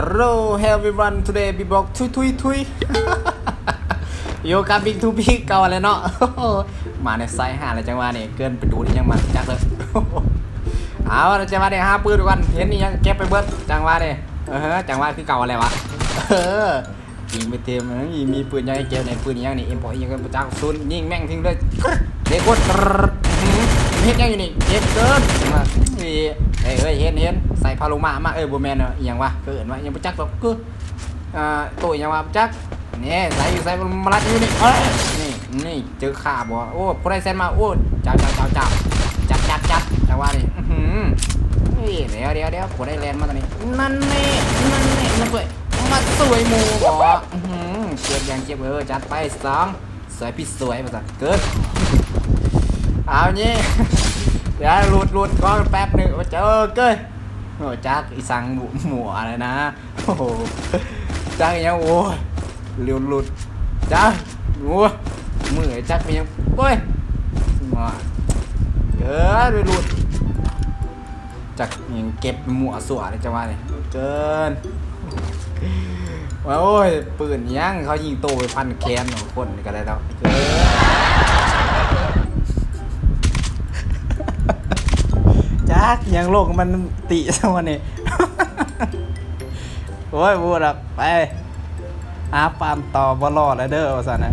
Hello everyone today we block ทุยทุยทุยโยกาบิ๊กทูบิ๊กเก่าเลยเนาะมาในไซส์ห้าอะไรจังหวะนี่เกินไปดูนี่ยังมันจักเลยเอาจังหวะเนี่ยห้าปืนก่อนเห็นนี่ยังเก็บไปเบิดจังหวะนี่เออจังหวะคือเก่าอะไรวะเออยิงไปเต็มเลยมีปืนยังไงเก็บในปืนยังนี่เอ็มพอยังกันประจักษ์ซุนยิงแม่งทิ้งเลยเด็กคนเฮ็ดยังอยู่นี่เก็บเกินมานี่ เอ้ยเอ้ยเห็นเห็นใส่พาโลมามาเออโบแมนเนาะอหยังวะเกิดวะยังประจักษ์แบบคืออ่าตัวยังวะประจักษ์นี่ใส่อยู่ใส่มาลัดอยู่นี่เอ้ยนี่นี่เจอขาบ่โอ้พอได้เซนมาโอ้จับจับจับจับจับจับจับจังหวะนี่อื้อเฮ้ยเดี๋ยวเดี๋ยวเดี๋ยวผมได้แลนมาตอนนี้นั่นแน่นั่นแน่มันสวยมาสวยมูบออื้อเจ็บอย่างเจ็บเออจัดไปสองสวยพี่สวยภาษาเกินเอางี้ เดี๋ยวหลุดหลุดก่อนแป๊บหนึ่งเจอเกินโอ้จักอีสังหมูหมูอะไรนะโอ้โหจักยังโอ้ยหลุดหลุดจักโอ้ยมือจักมันยังโอ้ยมาเกินหลุดจากยังเก็บหมวสัวเลยจะว่าเลยเกินโอ้ยปืนยังเขายิงโตไปพันแคนของคนนี่ก็ได้แล้วเกิน จักยังโลกมันติซะวันนี้โอ้ยบูดอกไปอาปามต่อบอลอดแล้วเด้อว่าสันนะ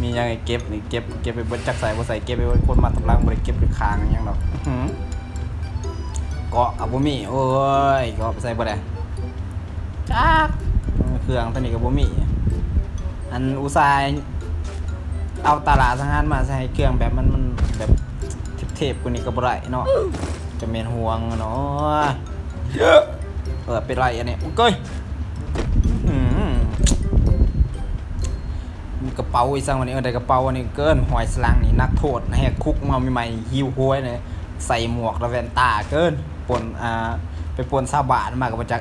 มียังไงเก็บนี่เก็บเก็บไปบนจักใส่บ่ใส่เก็บไปเบิ่คนมาทำรังบ่ได้เก็บหรือคางยังหรอกเกาะกับบ่มีโอ้ยเกาะไปใส่บ่ได้จักเครื่องตัวนี้กับบ่มีอันอุตส่าห์เอาตลาดสังหารมาใส่เครื่องแบบมันมัน เทพๆกว่านี้ก็บ่ได้เนาะจะเมนห่วงเนาะเออเป็นไรอันนี้โอ้ยอื้อหือมีกระเป๋าอีสังวันนี้เออได้กระเป๋าวันนี้เกินหอยสลังนี่นักโทษแหกคุกมาใหม่ๆหิวโหยเลยใส่หมวกระแวนตาเกินปนอ่าไปปนซาบานมากับมาจาก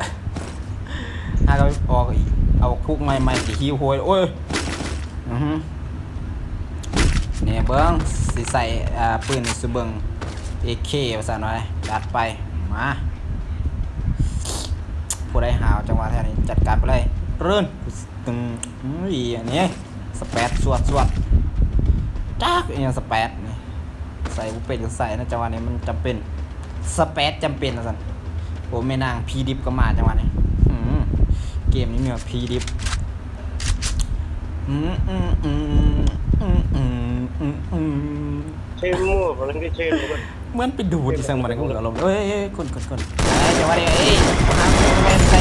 ถ้าเขาออกอีกเอาคุกใหม่ๆที่หิวโหยโอ้ยอือฮึเนี่ยเบิ้งสิใส่ปืนสุเบิง AK ภาษาหน่อยจัดไป มาผู้ใดหาวจังหวะแท้นี้จัดการไปเลยเรื่นตึงอุ้ยอันนี้สเปดสวดสวดจ้ากอันนี้สเปดนี่ใส่บุเป็นก็ใส่นะจังหวะนี้มันจำเป็นสเปดจำเป็นนะสันผมไม่นางพีดิฟก็มาจังหวะนี้เกมนี้มีแบบพีดิฟอืมอืมอืมอืมอืมอืมอืม ชื่อมั่วผมก็ชื่อมั่วเหมือนไปดูดที่สังมันก็เหลือลมณ์เอ้ยเอ้ยคนคนคนเอ้ยจังหวะนี้เอ้ยหาคนแมนใส่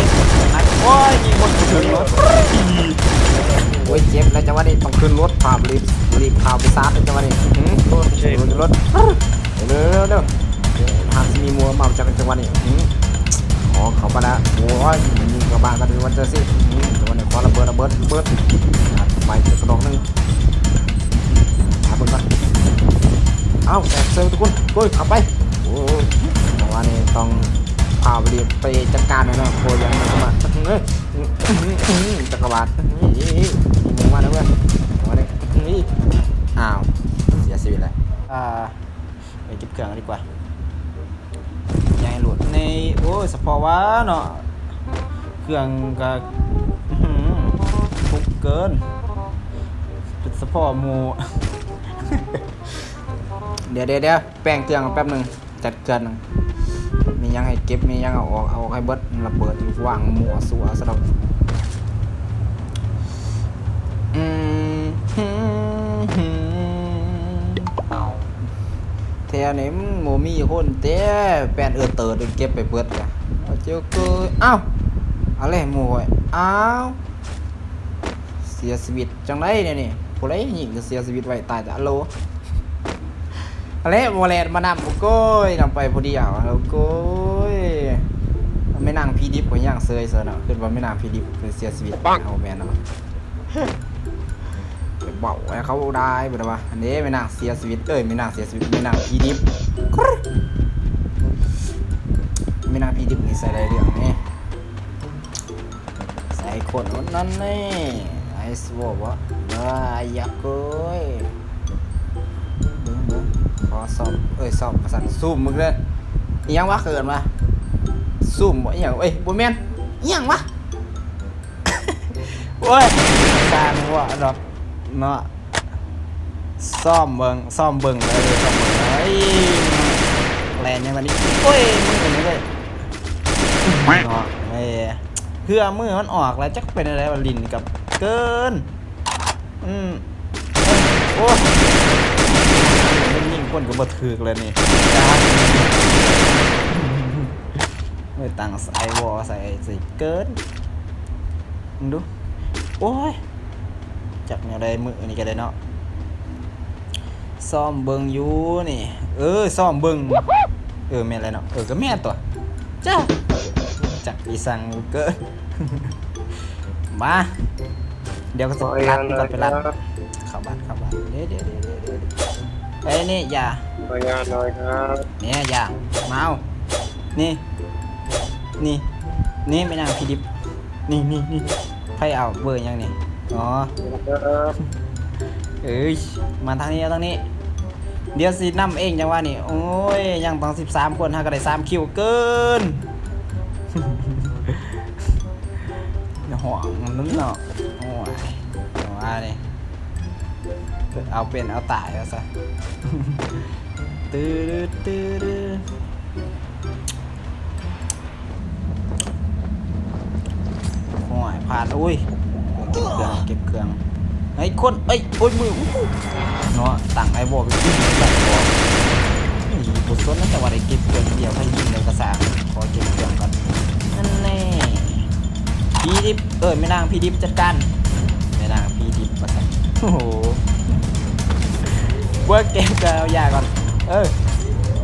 หาโอ้ยมีคนขึ้นรถโอ้ยเจ็บแล้วจังหวะนี้ต้องขึ้นรถพาไปรีบรีบพาไปซาร์จังหวะนี้หืมโคตรชื่อรถรถเร็วเร็วเร็วหากมีมัวเมาจากจังหวะนี้หืมอ๋อเขาปะนะโอ้ยมีกระบะกันวันเจอสิหืมจังหวะนี้ขอระเบิดระเบิดระเบิดไปกระดองนึง เอ้าแตกเซลทุกคนเฮ้ยขับไปโอ้ยแต่ว่านี่ต้องพาไปเรียไปจัดการหน่อยนะโคยังมันก็มาเฮ้ยจักรวาลนี่มีมึงมาแล้วเว้ยมาเลยนี่อ้าวเสียชีวิตเลยอ่าไปเก็บเครื่องดีกว่ายังให้หลุดในโอ้ยสปอร์วะเนาะเครื่องก็ทุกเกินเป็นสปอร์หมู เดี๋ยวเดี๋ยวเดี๋ยวแป้งเครื่องแป๊บหนึ่งจัดเกินมียังให้เก็บมียังเอาออกเอาให้เบิดระเบิดอยู่วางหมัวสัวสำหรับอืมฮึ่มฮึ่มแถวนี้มันโมมีคนเต้แป้นเออเติร์ดเก็บไปเบิดกันเอาเจ้าเกยอ้าวอะไรหมวยอ้าวเสียชีวิตจังไรเนี่ยนี่ผู้ใดยิงก็เสียชีวิตไว้ตายแต่อะโล อะไรโมเลนมานำโอ้โก้ยนำไปพอดีอะโอ้โก้ยไม่นั่งพีดิฟก็ย่างเซยเซอร์เนาะขึ้นว่าไม่นั่งพีดิฟเป็นเสียชีวิตเอาแมนเนาะไปบอกให้เขาได้บ่ได้ว่าอันนี้ไม่นั่งเสียชีวิตเอ้ยไม่นั่งเสียชีวิตไม่นั่งพีดิฟไม่นั่งพีดิฟนี่ใส่ได้เรื่องนี่ใส่คนวันนั้นนี่ไอสวอวะว้าอยากเอ้ยเบิ่งเบิ่งข อสอบเอ้ยสอบภาษาซูมมึงเลยอีหยังวะเขินมาซซุ่มบ่อหย่างเอ้ยบ่แม่นอหย่างวะ โอ้ยสร้างว่าดอกเนาะซ่อมเบิงซ่อมเบิงเลยซ่อมเบิงเลยแลนยังตอนนี้โอ้ยมึงเป็นยังไงเนาะเอ้ยเพื่อมือมันออกแล้วจักเป็นอะไรวะลินกับเกินอืมโอ้ คนก็บ่ถือกเลยนี่ไม่ตั้งใส่วอใส่สิเกินมึงดู โอ้ย จับแนวใดมือนี่ก็ได้เนาะซ่อมเบิงอยู่นี่ เออซ่อมเบิงเออแม่อะไรเนาะเออก็แม่ตัวจ้าจักอีสังเกินมา เดี๋ยวก็จะออนุรัดก่น่ออนยไปรัดเข้าบ้านเข้าบ้านเดี๋ยวเดี๋ยว เดี๋ยวเดี๋ยวเดี๋ยวเอ้ยนี่อย่าขออนุญาตหน่อยครับเนี่ยอย่ามาเอานี่ นี่ นี่ไม่นางพี่ดิบนี่นี่นี่ไพ่เอาเบอร์ยังนี่อ๋อครับเอ้ยมาทางนี้เอาทางนี้ เดี๋ยวสินํเองจังว่านี่โอ้ยยังต้องสิบสามคนฮะก็ได้สามคิวเกินอย่าห่วงมันนั่นเนาะโอ้ยเอาว่านี่ เอาเป็นเอาตายแล้วซะตื้อตื้อตื้อโอ้ยผ่านอุ้ยเก็บเครื่องเก็บเครื่องไอ้คนเอ้โอ้ยมืออู้หูเนาะตั้งไอ้บอไปยิงใส่บอนี่บทสนนั่นแต่ว่าได้เก็บเครื่องเดียวให้ยิงเลยกระสาขอเก็บเครื่องก่อนนั่นแน่พี่ดิบเออไม่นางพี่ดิบจัดการไม่นางพี่ดิบมาใส่โอ้โห เวิร์กเกมกับเอายาก่อน เออ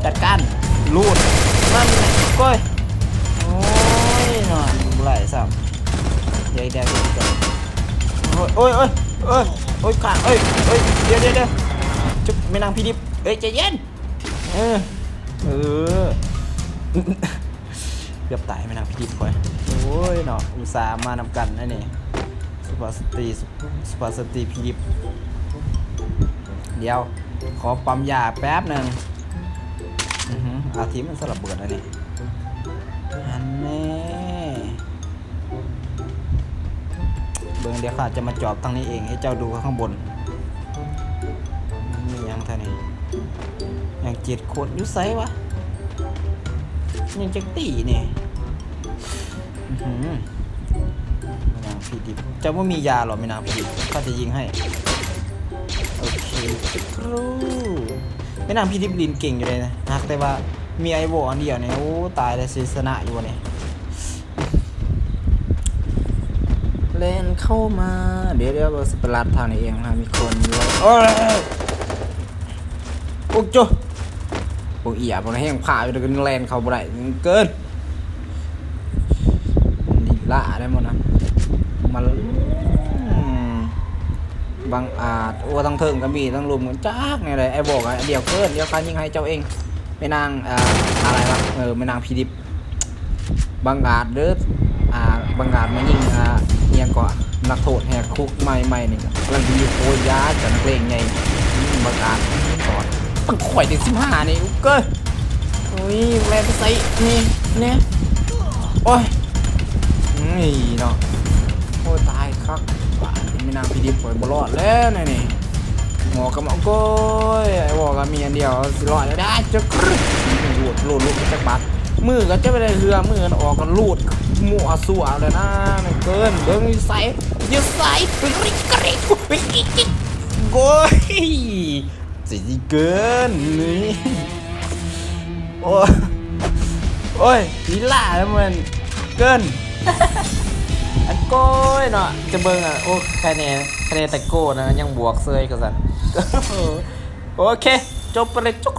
จัดการลูดนั่นก้อยโอ้ยนอนไหลสับเดี๋ยวเดี๋ยวเดี๋ยวเดี๋ยวโอ้ยโอ้ยโอ้ยโอ้ยขาเอ้ยเอ้ยเดี๋ยวเดี๋ยวเดี๋ยวจุ๊บไม่นางพี่ดิบเอ้ยใจเย็นเออเออเกือบตายไม่นางพี่ดิบคอยโอ้ยเนาะอุตส่าห์มานำกันนะนี่สุภาสตรีสุภาสตรีพี่ดิบเดี๋ยว ขอปั๊มยาแป๊บหนึ่งอืออาทิมันสลับเบิดแล้วนี่อันแน่เบิ่งเดี๋ยวข้าจะมาจอบทางนี้เองให้เจ้าดูข้างบน มียังท่านี้ยังเจิตโคตรยุไซวะ ยังจะตีนี่อือหือไม่นางพีดิบเจ้าว่ามียาหรอไม่นางพีดิบข้าจะยิงให้ โอเคจุกรูไม่นางพี่ดิบลินเก่งอยู่เลยนะหากแต่ว่ามีไอโวอันเดียวเนี่ยโอ้ตายเลยศิสนะอยู่เนี่ยเล่นเข้ามา เดี๋ยวเดี๋ยวเราสเปรัดทางนี้เองนะมีคนอยู่โอ้ยโอ้โจโอ้เอียบมันแห้งผ่าอยู่เดี๋ยกันแลนเข้าบ่ได้เกินดีละได้หมดนะมัน บางอาจโอ้ทั้งเทิงก็มีทั้งลุมกันจักไงเลยไอ้บอกอะเดี๋ยวเกินเดี๋ยวคันยิงให้เจ้าเองไม่นางอ่าอะไรวะเออไม่นางพีดิบบางอาจเด้ออ่าบางอาจมายิงอ่าเนียงก็นักโทษแหกคุกใหม่ๆนี่ก็กำลังดีโคยาจันเพลงไงบางอาจก่อนมันข่อยถึงสิบห้านี่อุ๊ยเกินโอ้ยแรงไปใส่นี่เนี่ยโอ้ยนี่เนาะโอ้ยตายครับป่า นนี้ไม่นางพี่ดิบปล่อยบรอดแล้วนี่นี่หมอกับหมอโก้ยไอ้บอกกับมีอันเดียวสิรอดแล้วได้จะกรึ๊ดลูดลูดลูดจะบัดมือก็จะไปได้เรือมือออกกันลูดหมัวสัวเลยนะไม่เกินเบิ้งใส่ยืดใส่ไปริกกริ๊กไปกิ๊กโก้ยสิเกินนี่โอ้ยโอ้ยลีลาแล้วมันเกินอัน โก้ยเนาะจะเบิ่งอะโอ้คะแนนคะแนนแต่โก้นะยังบวกเซยกันสันโอเค จบไปเลยจุก